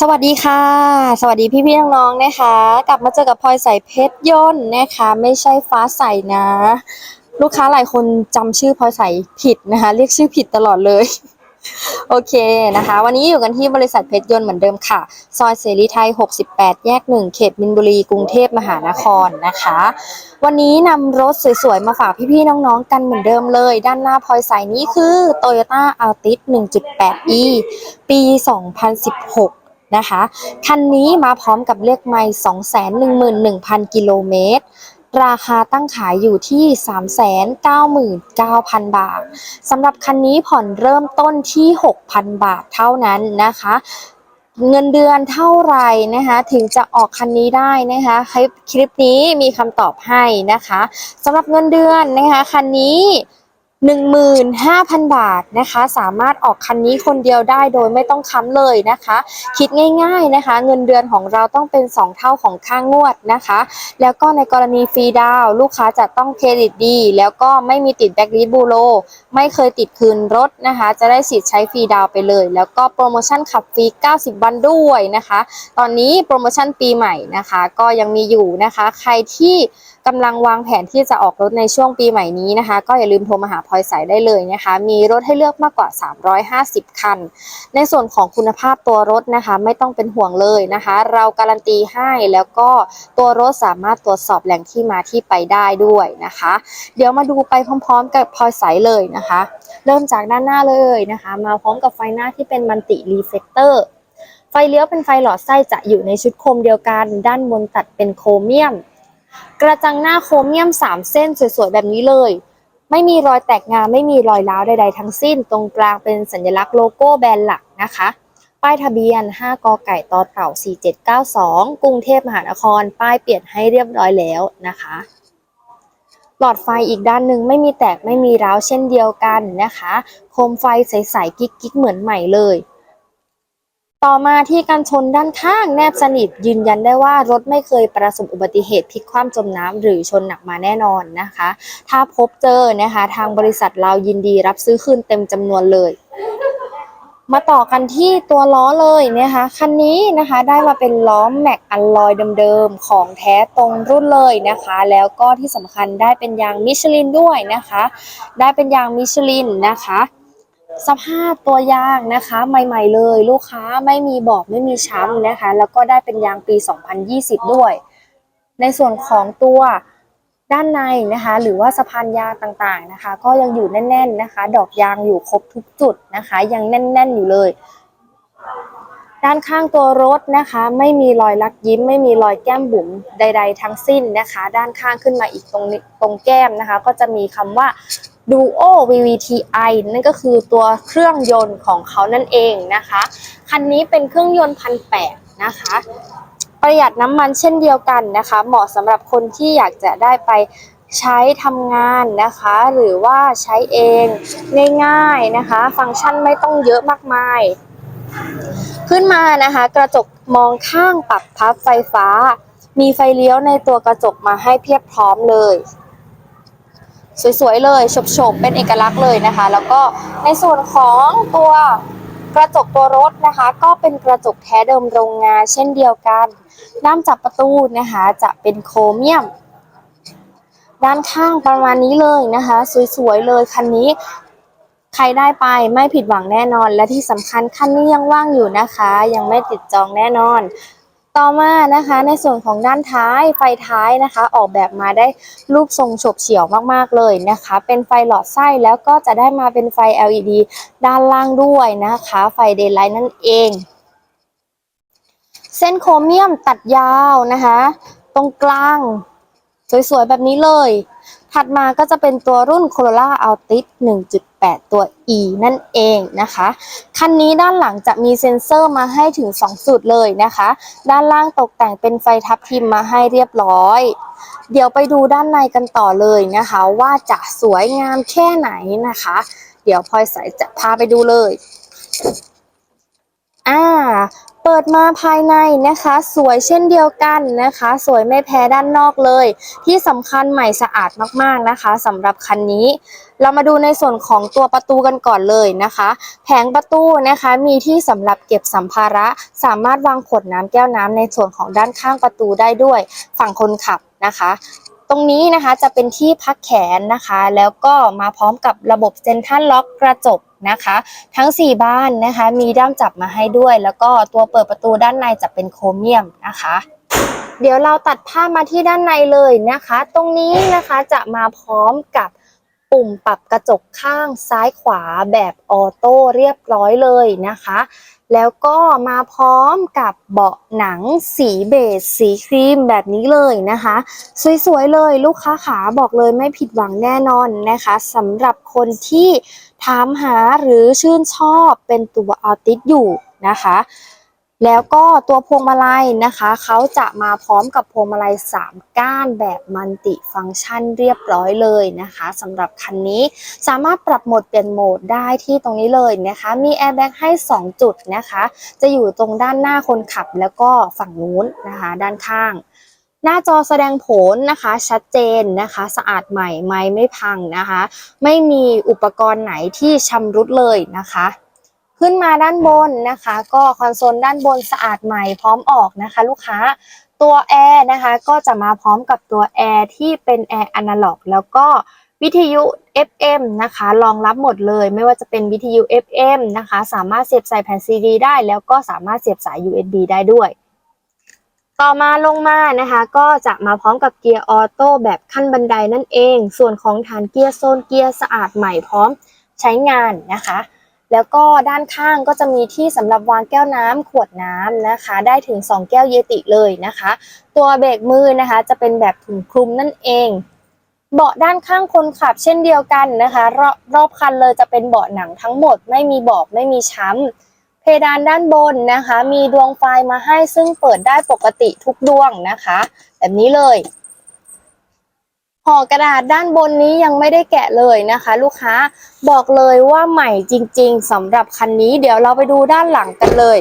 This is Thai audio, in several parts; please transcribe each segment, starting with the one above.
สวัสดีค่ะ สวัสดีพี่ๆน้องๆนะคะ กลับมาเจอกับพลอยใส่เพชรยนต์นะคะ ไม่ใช่ฟ้าใสนะ ลูกค้าหลายคนจำชื่อพลอยใส่ผิดนะคะ เรียกชื่อผิดตลอดเลยโอเคนะคะ วันนี้อยู่กันที่บริษัทเพชรยนต์เหมือนเดิมค่ะ ซอยเสรีไทย 68 แยก 1 เขตมินบุรีกรุงเทพมหานครนะคะ วันนี้นำรถสวยๆ มาฝากพี่ๆ น้องๆ กันเหมือนเดิมเลย ด้านหน้าพลอยใส่นี้คือ Toyota Altis 1.8e ปี 2016 นะคะ คันนี้มาพร้อมกับเลขไมล์211,000 กิโลเมตร ราคาตั้งขายอยู่ที่ 399,000 บาท สำหรับคันนี้ผ่อนเริ่มต้นที่ 6,000 บาทเท่านั้นนะคะ เงินเดือนเท่าไหร่นะคะถึงจะออกคันนี้ได้นะคะคลิปคลิปนี้มีคำตอบให้นะคะสำหรับเงินเดือนนะคะคันนี้ 15,000 บาทนะคะ สามารถออกคันนี้คนเดียวได้โดยไม่ต้องค้ำเลยนะคะ คิดง่าย ๆนะคะ เงินเดือนของเราต้องเป็น 2 เท่าของค่างวดนะคะ แล้วก็ในกรณีฟรีดาวลูกค้าจะต้องเครดิตดี แล้วก็ไม่มีติดแบ็กลิสบูโรไม่เคยติดคืนรถนะคะ จะได้สิทธิ์ใช้ฟรีดาวไปเลย แล้วก็โปรโมชั่นขับฟรี 90 วันด้วยนะคะ ตอนนี้โปรโมชั่นปีใหม่นะคะ ก็ยังมีอยู่นะคะ ใครที่กำลังวางแผนที่จะออกรถในช่วงปีใหม่นี้นะคะ ก็อย่าลืมโทรมาหาพอยใสได้เลยนะคะ มีรถให้เลือกมากกว่า 350 คัน ในส่วนของคุณภาพตัวรถนะคะ ไม่ต้องเป็นห่วงเลยนะคะ เราการันตีให้แล้วก็ตัวรถสามารถตรวจสอบแหล่งที่มาที่ไปได้ด้วยนะคะ เดี๋ยวมาดูไปพร้อม ๆ กับพลอยใสเลยนะคะ เริ่มจากด้านหน้าเลยนะคะ มาพร้อมกับไฟหน้าที่เป็นมันติรีเฟกเตอร์ไฟเลี้ยวเป็นไฟหลอดไส้จะอยู่ในชุดโคมเดียวกัน ด้านบนตัดเป็นโครเมียม กระจังหน้าโครเมียม 3 เส้นสวยๆแบบนี้เลย ไม่มีรอยแตกงานไม่มีรอยร้าวใดๆทั้งสิ้น ตรงกลางเป็นสัญลักษณ์โลโก้แบรนด์หลักนะคะ ป้ายทะเบียน 5 กไก่ตอเต่า 4792 กรุงเทพมหานคร ป้ายเปลี่ยนให้เรียบร้อยแล้วนะคะ หลอดไฟอีกด้านหนึ่งไม่มีแตกไม่มีร้าวเช่นเดียวกันนะคะ โคมไฟใสๆกิ๊กๆเหมือนใหม่เลย ต่อมาที่การชนด้านข้างแนบสนิทยืนยันได้ว่ารถไม่เคยประสบอุบัติเหตุพลิกคว่ำจมน้ำหรือชนหนักมาแน่นอนนะคะ ถ้าพบเจอนะคะ ทางบริษัทเรายินดีรับซื้อคืนเต็มจำนวนเลยมาต่อกันที่ตัวล้อเลยนะคะคันนี้นะคะได้มาเป็นล้อแม็กอัลลอยเดิมๆของแท้ตรงรุ่นเลยนะคะ แล้วก็ที่สำคัญได้เป็นยางมิชลินด้วยนะคะ ได้เป็นยางมิชลินนะคะ สภาพตัวยางนะคะใหม่ ๆ เลย ลูกค้าไม่มีบอบไม่มีช้ำนะคะ แล้วก็ได้เป็นยางปี 2020 ด้วย ในส่วนของตัวด้านในนะคะ หรือว่าสะพานยางต่างๆนะคะ ก็ยังอยู่แน่น ๆนะคะ ดอกยางอยู่ครบทุกจุดนะคะ ยังแน่น ๆ อยู่เลย ด้านข้างตัวรถนะคะ ไม่มีรอยลักยิ้ม ไม่มีรอยแก้มบุ๋มใด ๆ ทั้งสิ้นนะคะ ด้านข้างขึ้นมาอีกตรงตรงแก้มนะคะ ก็จะมีคำว่า Duo VVTi นั่นก็คือตัวเครื่องยนต์ของเขานั่นเองนะคะ คันนี้เป็นเครื่องยนต์พันแปดนะคะ ประหยัดน้ำมันเช่นเดียวกันนะคะ เหมาะสำหรับคนที่อยากจะได้ไปใช้ทำงานนะคะ หรือว่าใช้เองง่ายๆนะคะ ฟังก์ชันไม่ต้องเยอะมากมาย ขึ้นมานะคะ กระจกมองข้างปรับพับไฟฟ้า มีไฟเลี้ยวในตัวกระจกมาให้เพียบพร้อมเลย สวยๆเลยโฉบๆเป็นเอกลักษณ์เลยนะคะ แล้วก็ในส่วนของตัวกระจกตัวรถนะคะ ก็เป็นกระจกแท้เดิมโรงงานเช่นเดียวกันด้ามจับประตูนะคะ จะเป็นโครเมียม ด้านข้างประมาณนี้เลยนะคะ สวยๆเลยคันนี้ ใครได้ไปไม่ผิดหวังแน่นอน และที่สำคัญคันนี้ยังว่างอยู่นะคะ ยังไม่ติดจองแน่นอน ต่อมานะคะในส่วนของด้านท้ายไฟท้ายนะคะ ออกแบบมาได้รูปทรงฉบเฉี่ยวมากๆเลยนะคะ เป็นไฟหลอดไส้แล้วก็จะได้มาเป็นไฟ LED ด้านล่างด้วยนะคะ ไฟเดย์ไลท์นั่นเอง เส้นโครเมียมตัดยาวนะคะ ตรงกลางสวยๆ แบบนี้เลย ถัดมาก็จะเป็นตัวรุ่น Corolla Altis 8 ตัว E นั่นเองนะคะ คันนี้ด้านหลังจะมีเซ็นเซอร์มาให้ถึง 2 จุดเลยนะคะ ด้านล่างตกแต่งเป็นไฟทับทิมมาให้เรียบร้อย เดี๋ยวไปดูด้านในกันต่อเลยนะคะ ว่าจะสวยงามแค่ไหนนะคะ เดี๋ยวพลอยสายจะพาไปดูเลยอ่า เปิดมาภายในนะคะ สวยเช่นเดียวกันนะคะ สวยไม่แพ้ด้านนอกเลย ที่สำคัญใหม่สะอาดมากๆนะคะสำหรับคันนี้ เรามาดูในส่วนของตัวประตูกันก่อนเลยนะคะ แผงประตูนะคะมีที่สำหรับเก็บสัมภาระ สามารถวางขวดน้ำแก้วน้ำในส่วนของด้านข้างประตูได้ด้วย ฝั่งคนขับนะคะ ตรงนี้นะคะจะเป็นที่พักแขนนะคะ แล้วก็มาพร้อมกับระบบเซ็นทรัลล็อกกระจกนะคะ ทั้ง 4 บ้านนะคะ มีด้ามจับมาให้ด้วย แล้วก็ตัวเปิดประตูด้านในจะเป็นโครเมียมนะคะ เดี๋ยวเราตัดภาพมาที่ด้านในเลยนะคะ ตรงนี้นะคะจะมาพร้อมกับปุ่มปรับกระจกข้างซ้ายขวาแบบออโต้เรียบร้อยเลยนะคะ แล้วก็มาพร้อมกับเบาะหนังสีเบจสีครีมแบบนี้เลยนะคะ สวยๆเลยลูกค้าขาบอกเลยไม่ผิดหวังแน่นอนนะคะสำหรับคนที่ถามหาหรือชื่นชอบเป็นตัวออติสอยู่นะคะ แล้วก็ตัวพวงมาลัยนะคะเขาจะมาพร้อมกับพวงมาลัย 3 ก้านแบบมัลติฟังก์ชันเรียบร้อยเลยนะคะสำหรับคันนี้สามารถปรับโหมดเปลี่ยนโหมดได้ที่ตรงนี้เลยนะคะมีแอร์แบ็กให้ 2 จุดนะคะ จะอยู่ตรงด้านหน้าคนขับแล้วก็ฝั่งนู้นนะคะด้านข้างหน้าจอแสดงผลนะคะชัดเจนนะคะ สะอาดใหม่ไม่ไม่พังนะคะ ไม่มีอุปกรณ์ไหนที่ชำรุดเลยนะคะ ขึ้นมาด้านบนนะคะ ก็คอนโซลด้านบนสะอาดใหม่พร้อมออกนะคะ ลูกค้าตัวแอร์นะคะก็จะมาพร้อมกับตัวแอร์ที่เป็นแอร์อนาล็อกแล้วก็วิทยุ FM นะคะรองรับหมดเลยไม่ว่าจะเป็นวิทยุ FM นะคะ สามารถเสียบใส่แผ่นซีดีได้ แล้วก็สามารถเสียบสาย USB ได้ด้วย ต่อมาลงมานะคะก็จะมาพร้อมกับเกียร์ออโต้แบบขั้นบันไดนั่นเอง ส่วนของฐานเกียร์โซนเกียร์สะอาดใหม่พร้อมใช้งานนะคะ แล้วก็ด้านข้างก็จะมีที่สำหรับวางแก้วน้ำขวดน้ำนะคะ ได้ถึง 2 แก้วเยติเลยนะคะ ตัวเบรกมือนะคะจะเป็นแบบถุงคลุมนั่นเอง เบาะด้านข้างคนขับเช่นเดียวกันนะคะ รอบรอบคันเลยจะเป็นเบาะหนังทั้งหมด ไม่มีเบาะไม่มีช้ำ เพดานด้านบนนะคะ มีดวงไฟมาให้ซึ่งเปิดได้ปกติทุกดวงนะคะ แบบนี้เลย ห่อกระดาษด้านบนนี้ยังไม่ได้แกะเลยนะคะ ลูกค้าบอกเลยว่าใหม่จริง ๆสำหรับคันนี้ เดี๋ยวเราไปดูด้านหลังกันเลย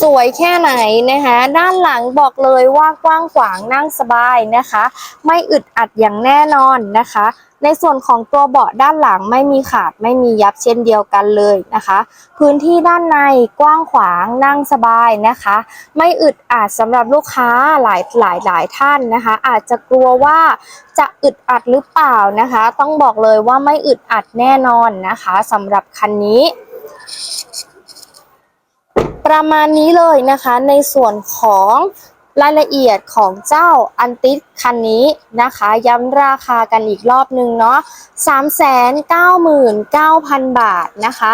สวยแค่ไหนนะคะ ด้านหลังบอกเลยว่ากว้างขวางนั่งสบายนะคะ ไม่อึดอัดอย่างแน่นอนนะคะ ในส่วนของตัวเบาะด้านหลังไม่มีขาดไม่มียับเช่นเดียวกันเลยนะคะ พื้นที่ด้านในกว้างขวางนั่งสบายนะคะ ไม่อึดอัดสำหรับลูกค้าหลายหลายหลายท่านนะคะ อาจจะกลัวว่าจะอึดอัดหรือเปล่านะคะ ต้องบอกเลยว่าไม่อึดอัดแน่นอนนะคะสำหรับคันนี้ประมาณนี้เลยนะคะในส่วนของ รายละเอียดของเจ้าอันติสคันนี้นะคะ ย้ำราคากันอีกรอบนึงเนาะ399,000 บาทนะคะ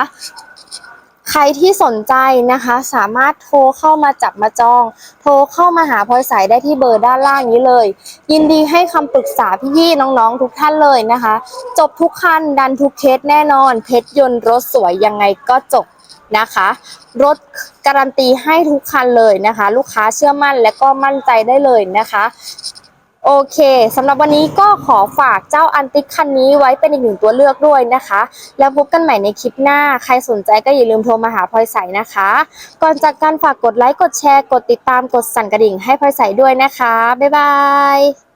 ใครที่สนใจนะคะ สามารถโทรเข้ามาจับมาจอง โทรเข้ามาหาพลอยใสได้ที่เบอร์ด้านล่างนี้เลย ยินดีให้คำปรึกษาพี่ๆน้องๆ ทุกท่านเลยนะคะ จบทุกคันดันทุกเคสแน่นอน เพชรยนต์รถสวยยังไงก็จบ นะคะ รถการันตีให้ทุกคันเลยนะคะ ลูกค้าเชื่อมั่นและก็มั่นใจได้เลยนะคะโอเคสำหรับวันนี้ก็ขอฝากเจ้าอันติคันนี้ไว้เป็นอีกหนึ่งตัวเลือกด้วยนะคะ แล้วพบกันใหม่ในคลิปหน้า ใครสนใจก็อย่าลืมโทรมาหาพลอยใสนะคะ ก่อนจากการฝากกดไลค์ กดแชร์ กดติดตาม กดสั่นกระดิ่งให้พลอยใสด้วยนะคะ บ๊ายบาย